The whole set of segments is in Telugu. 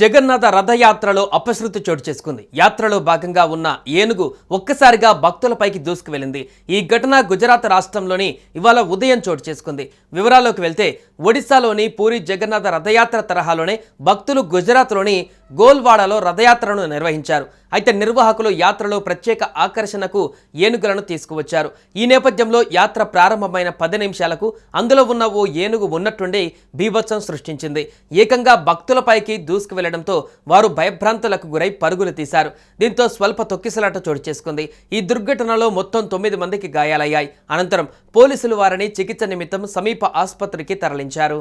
జగన్నాథ రథయాత్రలో అపశృతి చోటు చేసుకుంది. యాత్రలో భాగంగా ఉన్న ఏనుగు ఒక్కసారిగా భక్తులపైకి దూసుకువెళ్ళింది. ఈ ఘటన గుజరాత్ రాష్ట్రంలోని ఇవాళ ఉదయం చోటు చేసుకుంది. వివరాల్లోకి వెళ్తే ఒడిశాలోని పూరి జగన్నాథ రథయాత్ర తరహాలోనే భక్తులు గుజరాత్లోని గోల్వాడలో రథయాత్రను నిర్వహించారు. అయితే నిర్వాహకులు యాత్రలో ప్రత్యేక ఆకర్షణకు ఏనుగులను తీసుకువచ్చారు. ఈ నేపథ్యంలో యాత్ర ప్రారంభమైన పది నిమిషాలకు అందులో ఉన్న ఓ ఏనుగు ఉన్నట్టుండి బీభత్సం సృష్టించింది. ఏకంగా భక్తులపైకి దూసుకువెళ్ళి వెళ్ళడంతో వారు భయభ్రాంతులకు గురై పరుగులు తీశారు. దీంతో స్వల్ప తొక్కిసలాట చోటు చేసుకుంది. ఈ దుర్ఘటనలో మొత్తం తొమ్మిది మందికి గాయాలయ్యాయి. అనంతరం పోలీసులు వారిని చికిత్స నిమిత్తం సమీప ఆసుపత్రికి తరలించారు.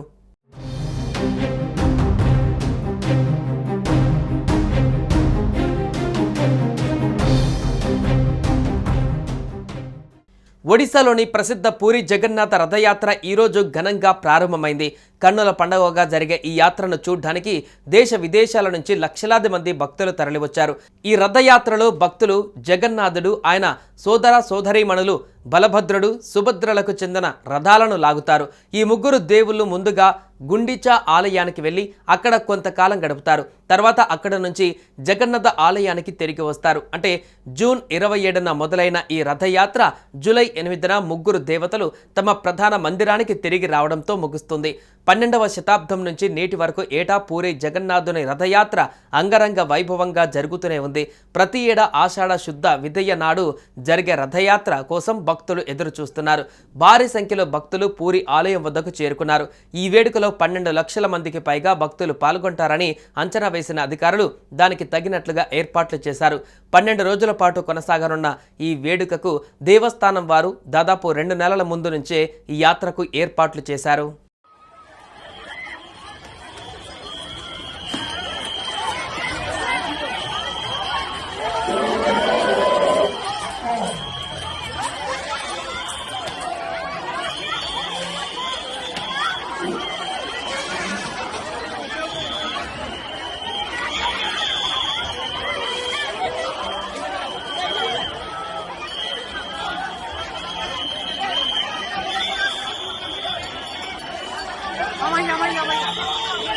ఒడిశాలోని ప్రసిద్ధ పూరి జగన్నాథ రథయాత్ర ఈరోజు ఘనంగా ప్రారంభమైంది. కన్నుల పండగగా జరిగే ఈ యాత్రను చూడ్డానికి దేశ విదేశాల నుంచి లక్షలాది మంది భక్తులు తరలివచ్చారు. ఈ రథయాత్రలో భక్తులు జగన్నాథుడు ఆయన సోదర సోదరీమణులు బలభద్రుడు సుభద్రలకు చెందిన రథాలను లాగుతారు. ఈ ముగ్గురు దేవుళ్ళు ముందుగా గుండిచా ఆలయానికి వెళ్ళి అక్కడ కొంతకాలం గడుపుతారు. తర్వాత అక్కడ నుంచి జగన్నాథ ఆలయానికి తిరిగి వస్తారు. అంటే జూన్ ఇరవై ఏడున మొదలైన ఈ రథయాత్ర జూలై ఎనిమిదిన ముగ్గురు దేవతలు తమ ప్రధాన మందిరానికి తిరిగి రావడంతో ముగుస్తుంది. పన్నెండవ శతాబ్దం నుంచి నేటి వరకు ఏటా పూరి జగన్నాథుని రథయాత్ర అంగరంగ వైభవంగా జరుగుతూనే ఉంది. ప్రతి ఏడా ఆషాఢ శుద్ధ విధయ్య నాడు జరిగే రథయాత్ర కోసం భక్తులు ఎదురు చూస్తున్నారు భారీ సంఖ్యలో భక్తులు పూరి ఆలయం వద్దకు చేరుకున్నారు. ఈ వేడుకలో పన్నెండు లక్షల మందికి పైగా భక్తులు పాల్గొంటారని అంచనా వేసిన అధికారులు దానికి తగినట్లుగా ఏర్పాట్లు చేశారు. పన్నెండు రోజుల పాటు కొనసాగనున్న ఈ వేడుకకు దేవస్థానం వారు దాదాపు రెండు నెలల ముందు నుంచే ఈ యాత్రకు ఏర్పాట్లు చేశారు. lại Oh my god, oh my god, oh my god.